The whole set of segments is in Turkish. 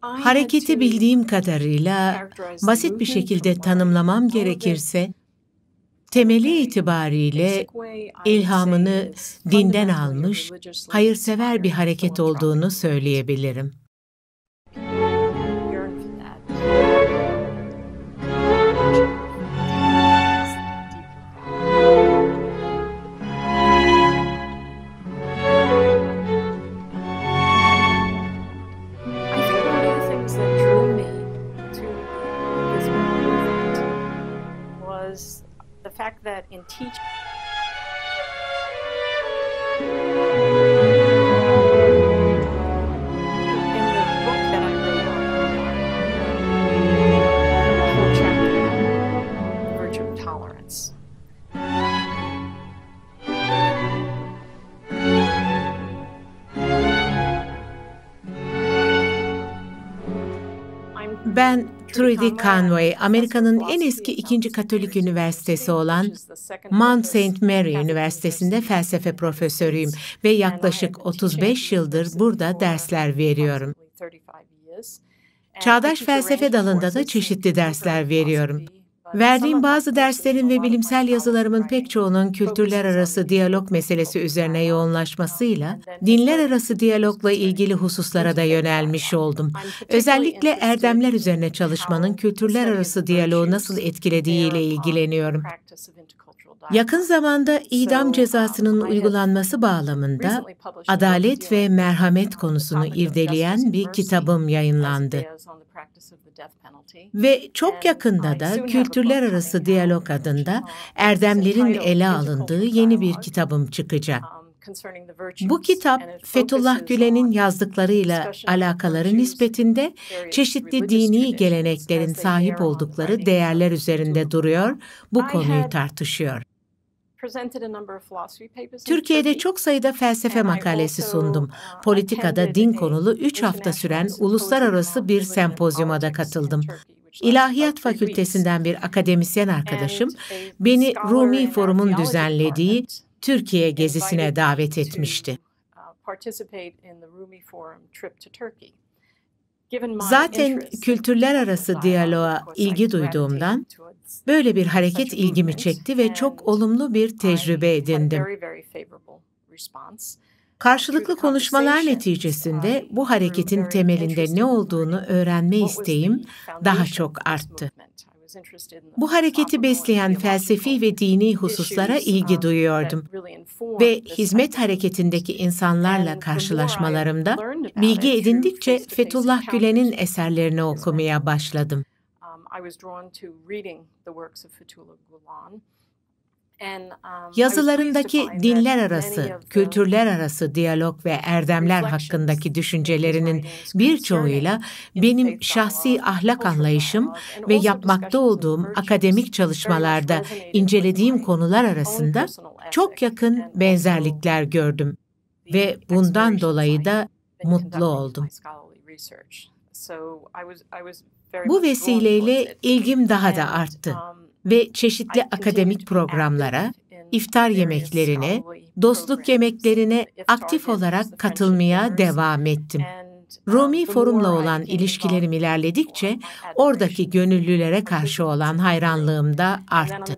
Hareketi bildiğim kadarıyla basit bir şekilde tanımlamam gerekirse, temeli itibariyle ilhamını dinden almış, hayırsever bir hareket olduğunu söyleyebilirim. Ben Trudy Conway, Amerika'nın en eski ikinci Katolik üniversitesi olan Mount St. Mary Üniversitesi'nde felsefe profesörüyüm ve yaklaşık 35 yıldır burada dersler veriyorum. Çağdaş felsefe dalında da çeşitli dersler veriyorum. Verdiğim bazı derslerin ve bilimsel yazılarımın pek çoğunun kültürler arası diyalog meselesi üzerine yoğunlaşmasıyla dinler arası diyalogla ilgili hususlara da yönelmiş oldum. Özellikle erdemler üzerine çalışmanın kültürler arası diyaloğu nasıl etkilediğiyle ilgileniyorum. Yakın zamanda idam cezasının uygulanması bağlamında adalet ve merhamet konusunu irdeleyen bir kitabım yayınlandı. Ve çok yakında da Kültürler Arası Diyalog adında erdemlerin ele alındığı yeni bir kitabım çıkacak. Bu kitap Fethullah Gülen'in yazdıklarıyla alakaları nispetinde çeşitli dini geleneklerin sahip oldukları değerler üzerinde duruyor, bu konuyu tartışıyor. Türkiye'de çok sayıda felsefe makalesi sundum. Uh, Politikada din konulu 3 hafta süren uluslararası bir sempozyuma da katıldım. İlahiyat Fakültesinden bir akademisyen arkadaşım beni Rumi Forum'un düzenlediği Türkiye gezisine davet etmişti. Zaten kültürler arası diyaloğa ilgi duyduğumdan böyle bir hareket ilgimi çekti ve çok olumlu bir tecrübe edindim. Karşılıklı konuşmalar neticesinde bu hareketin temelinde ne olduğunu öğrenme isteğim daha çok arttı. Bu hareketi besleyen felsefi ve dini hususlara ilgi duyuyordum. ve hizmet hareketindeki insanlarla karşılaşmalarımda bilgi edindikçe Fethullah Gülen'in eserlerini okumaya başladım. Yazılarındaki dinler arası, kültürler arası diyalog ve erdemler hakkındaki düşüncelerinin birçoğuyla benim şahsi ahlak anlayışım ve yapmakta olduğum akademik çalışmalarda incelediğim konular arasında çok yakın benzerlikler gördüm ve bundan dolayı da mutlu oldum. Bu vesileyle ilgim daha da arttı ve çeşitli akademik programlara, iftar yemeklerine, dostluk yemeklerine aktif olarak katılmaya devam ettim. Rumi Forum'la olan ilişkilerim ilerledikçe oradaki gönüllülere karşı olan hayranlığım da arttı.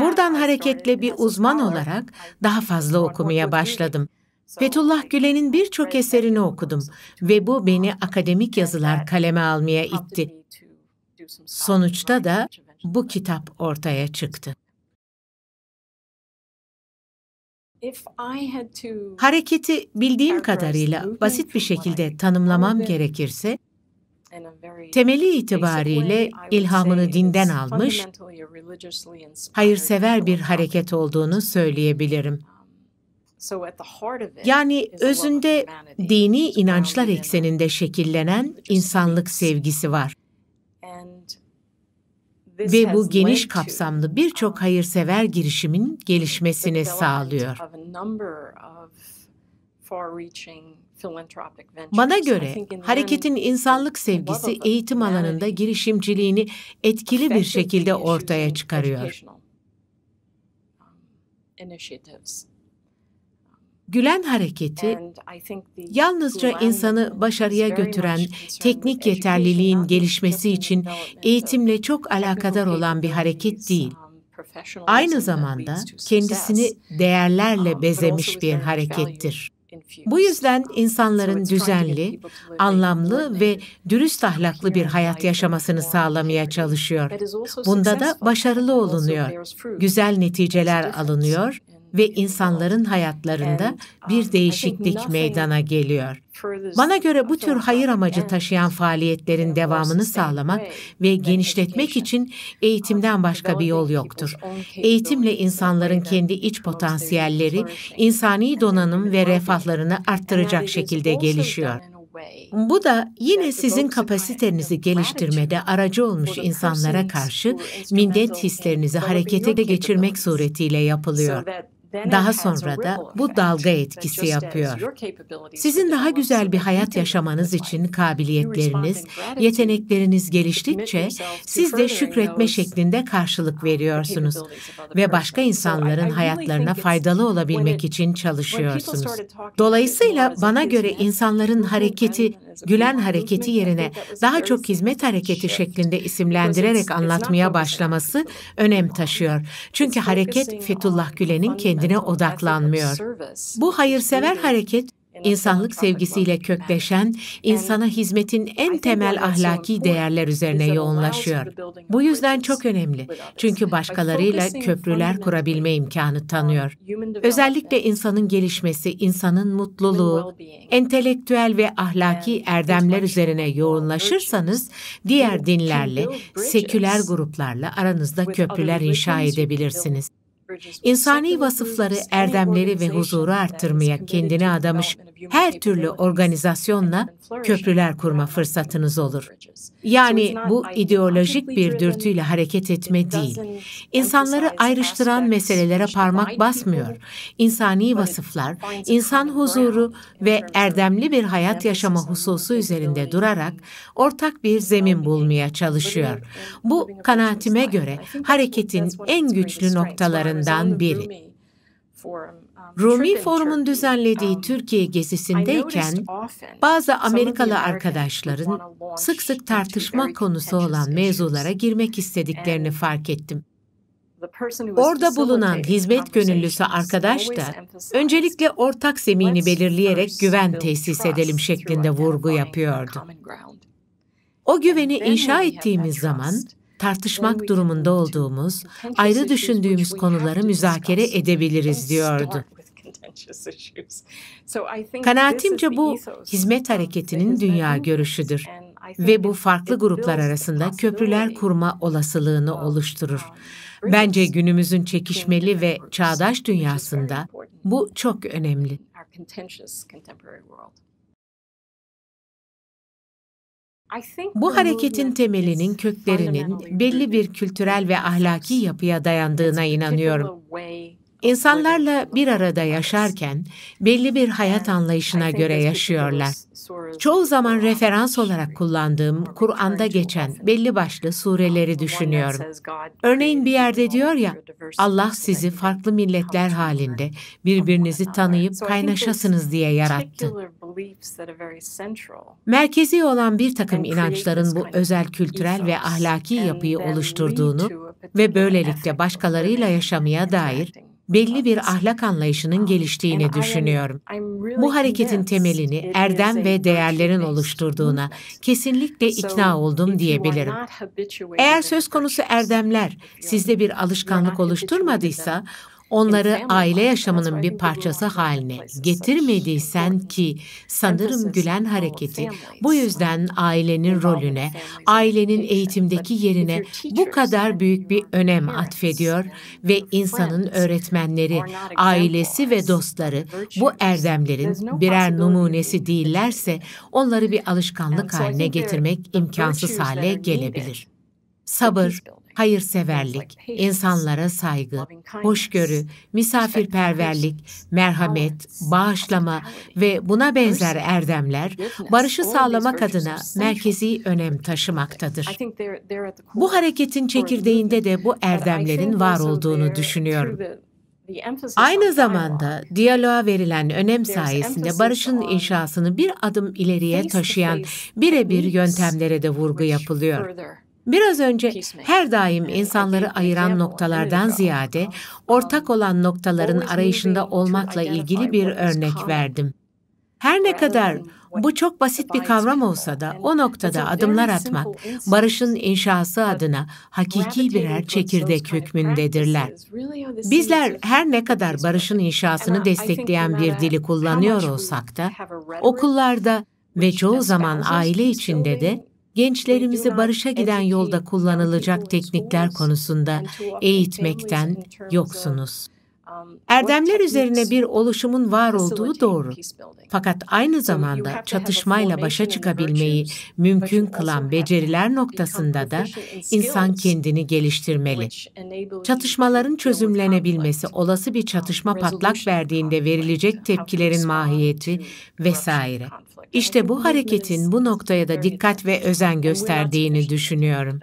Buradan hareketle bir uzman olarak daha fazla okumaya başladım. Fethullah Gülen'in birçok eserini okudum ve bu beni akademik yazılar kaleme almaya itti. Sonuçta da bu kitap ortaya çıktı. Hareketi bildiğim kadarıyla basit bir şekilde tanımlamam gerekirse, temeli itibariyle ilhamını dinden almış, hayırsever bir hareket olduğunu söyleyebilirim. Yani özünde dini inançlar ekseninde şekillenen insanlık sevgisi var ve bu geniş kapsamlı birçok hayırsever girişimin gelişmesini sağlıyor. Bana göre hareketin insanlık sevgisi eğitim alanında girişimciliğini etkili bir şekilde ortaya çıkarıyor. Gülen hareketi yalnızca insanı başarıya götüren teknik yeterliliğin gelişmesi için eğitimle çok alakadar olan bir hareket değil. Aynı zamanda kendisini değerlerle bezemiş bir harekettir. Bu yüzden insanların düzenli, anlamlı ve dürüst ahlaklı bir hayat yaşamasını sağlamaya çalışıyor. Bunda da başarılı olunuyor. Güzel neticeler alınıyor ve insanların hayatlarında bir değişiklik meydana geliyor. Bana göre bu tür hayır amacı taşıyan faaliyetlerin devamını sağlamak ve genişletmek için eğitimden başka bir yol yoktur. Eğitimle insanların kendi iç potansiyelleri, insani donanım ve refahlarını arttıracak şekilde gelişiyor. Bu da yine sizin kapasitenizi geliştirmede aracı olmuş insanlara karşı minnet hislerinizi harekete geçirmek suretiyle yapılıyor. Daha sonra da bu dalga etkisi yapıyor. Sizin daha güzel bir hayat yaşamanız için kabiliyetleriniz, yetenekleriniz geliştikçe siz de şükretme şeklinde karşılık veriyorsunuz ve başka insanların hayatlarına faydalı olabilmek için çalışıyorsunuz. Dolayısıyla bana göre insanların hareketi Gülen hareketi yerine daha çok hizmet hareketi şeklinde isimlendirerek anlatmaya başlaması önem taşıyor. Çünkü hareket Fethullah Gülen'in kendine odaklanmıyor. Bu hayırsever hareket insanlık sevgisiyle kökleşen, insana hizmetin en temel ahlaki değerler üzerine yoğunlaşıyor. Bu yüzden çok önemli. Çünkü başkalarıyla köprüler kurabilme imkanı tanıyor. Özellikle insanın gelişmesi, insanın mutluluğu, entelektüel ve ahlaki erdemler üzerine yoğunlaşırsanız, diğer dinlerle, seküler gruplarla aranızda köprüler inşa edebilirsiniz. İnsani vasıfları, erdemleri ve huzuru arttırmaya kendini adamış her türlü organizasyonla köprüler kurma fırsatınız olur. Yani bu ideolojik bir dürtüyle hareket etme değil. İnsanları ayrıştıran meselelere parmak basmıyor. İnsani vasıflar, insan huzuru ve erdemli bir hayat yaşama hususu üzerinde durarak ortak bir zemin bulmaya çalışıyor. Bu kanaatime göre hareketin en güçlü noktalarından biri. Rumi Forum'un düzenlediği um, Türkiye gezisindeyken bazı Amerikalı arkadaşların sık sık tartışma konusu olan mevzulara girmek istediklerini fark ettim. Orada bulunan hizmet gönüllüsü arkadaş da öncelikle ortak zemini belirleyerek güven tesis edelim şeklinde vurgu yapıyordu. O güveni inşa ettiğimiz zaman tartışmak durumunda olduğumuz, ayrı düşündüğümüz konuları müzakere edebiliriz diyordu. Kanaatimce bu hizmet hareketinin dünya görüşüdür ve bu farklı gruplar arasında köprüler kurma olasılığını oluşturur. Um, Bence günümüzün çekişmeli ve çağdaş dünyasında bu çok önemli. Bu hareketin temelinin köklerinin belli bir kültürel ve ahlaki yapıya dayandığına inanıyorum. İnsanlarla bir arada yaşarken belli bir hayat anlayışına göre yaşıyorlar. Çoğu zaman referans olarak kullandığım Kur'an'da geçen belli başlı sureleri düşünüyorum. Örneğin bir yerde diyor ya, Allah sizi farklı milletler halinde birbirinizi tanıyıp kaynaşasınız diye yarattı. Merkezi olan bir takım inançların bu özel kültürel ve ahlaki yapıyı oluşturduğunu ve böylelikle başkalarıyla yaşamaya dair belli bir ahlak anlayışının geliştiğini düşünüyorum. Bu hareketin temelini erdem ve değerlerin oluşturduğuna kesinlikle ikna oldum diyebilirim. Eğer söz konusu erdemler sizde bir alışkanlık oluşturmadıysa, onları aile yaşamının bir parçası haline getirmediysen ki sanırım Gülen hareketi. bu yüzden ailenin rolüne, ailenin eğitimdeki yerine bu kadar büyük bir önem atfediyor ve insanın öğretmenleri, ailesi ve dostları bu erdemlerin birer numunesi değillerse onları bir alışkanlık haline getirmek imkansız hale gelebilir. Sabır, hayırseverlik, insanlara saygı, hoşgörü, misafirperverlik, merhamet, bağışlama ve buna benzer erdemler barışı sağlamak adına merkezi önem taşımaktadır. Bu hareketin çekirdeğinde de bu erdemlerin var olduğunu düşünüyorum. Aynı zamanda diyaloğa verilen önem sayesinde barışın inşasını bir adım ileriye taşıyan birebir yöntemlere de vurgu yapılıyor. Biraz önce her daim insanları ayıran noktalardan ziyade ortak olan noktaların arayışında olmakla ilgili bir örnek verdim. Her ne kadar bu çok basit bir kavram olsa da o noktada adımlar atmak, barışın inşası adına hakiki birer çekirdek hükmündedirler. Bizler her ne kadar barışın inşasını destekleyen bir dili kullanıyor olsak da, okullarda ve çoğu zaman aile içinde de gençlerimizi barışa giden yolda kullanılacak teknikler konusunda eğitmekten yoksunuz. Erdemler üzerine bir oluşumun var olduğu doğru. Fakat aynı zamanda çatışmayla başa çıkabilmeyi mümkün kılan beceriler noktasında da insan kendini geliştirmeli. Çatışmaların çözümlenebilmesi, olası bir çatışma patlak verdiğinde verilecek tepkilerin mahiyeti vesaire. İşte bu hareketin bu noktaya da dikkat ve özen gösterdiğini düşünüyorum.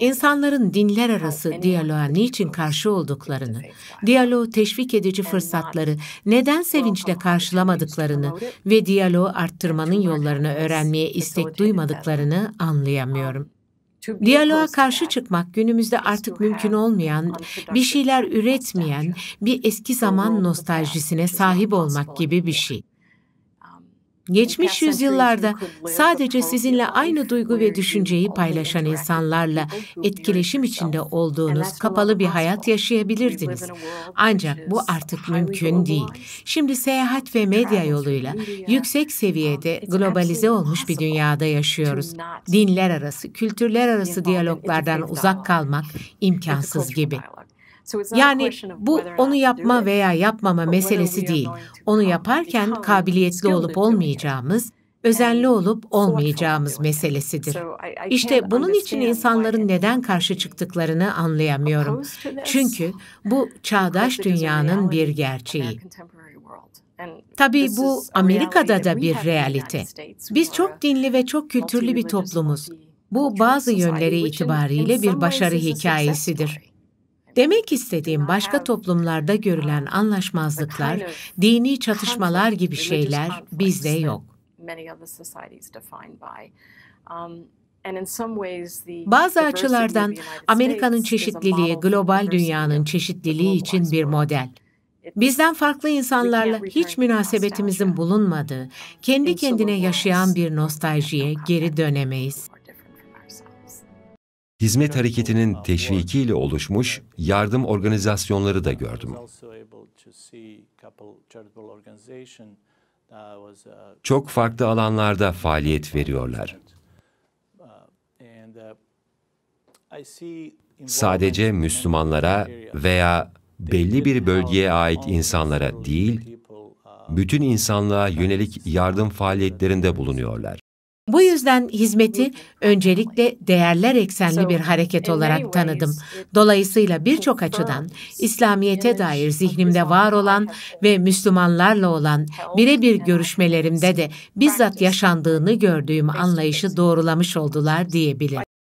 İnsanların dinler arası diyaloğa niçin karşı olduklarını, diyaloğu teşvik edici fırsatları neden sevinçle karşılamadıklarını ve diyaloğu arttırmanın yollarını öğrenmeye istek duymadıklarını anlayamıyorum. Diyaloğa karşı çıkmak günümüzde artık mümkün olmayan, bir şeyler üretmeyen, bir eski zaman nostaljisine sahip olmak gibi bir şey. Geçmiş yüzyıllarda sadece sizinle aynı duygu ve düşünceyi paylaşan insanlarla etkileşim içinde olduğunuz kapalı bir hayat yaşayabilirdiniz. Ancak bu artık mümkün değil. Şimdi seyahat ve medya yoluyla yüksek seviyede globalize olmuş bir dünyada yaşıyoruz. Dinler arası, kültürler arası diyaloglardan uzak kalmak imkansız gibi. Yani bu onu yapma veya yapmama meselesi değil. Onu yaparken kabiliyetli olup olmayacağımız, özenli olup olmayacağımız meselesidir. İşte bunun için insanların neden karşı çıktıklarını anlayamıyorum. Çünkü bu çağdaş dünyanın bir gerçeği. Tabii bu Amerika'da da bir realite. Biz çok dinli ve çok kültürlü bir toplumuz. Bu bazı yönleri itibariyle bir başarı hikayesidir. Demek istediğim başka toplumlarda görülen anlaşmazlıklar, dini çatışmalar gibi şeyler bizde yok. Bazı açılardan Amerika'nın çeşitliliği global dünyanın çeşitliliği için bir model. Bizden farklı insanlarla hiç münasebetimizin bulunmadığı, kendi kendine yaşayan bir nostaljiye geri dönemeyiz hizmet hareketinin teşvikiyle oluşmuş yardım organizasyonları da gördüm. Çok farklı alanlarda faaliyet veriyorlar. Sadece Müslümanlara veya belli bir bölgeye ait insanlara değil, bütün insanlığa yönelik yardım faaliyetlerinde bulunuyorlar. Bu yüzden hizmeti öncelikle değerler eksenli bir hareket olarak tanıdım. Dolayısıyla birçok açıdan İslamiyete dair zihnimde var olan ve Müslümanlarla olan birebir görüşmelerimde de bizzat yaşandığını gördüğüm anlayışı doğrulamış oldular diyebilirim.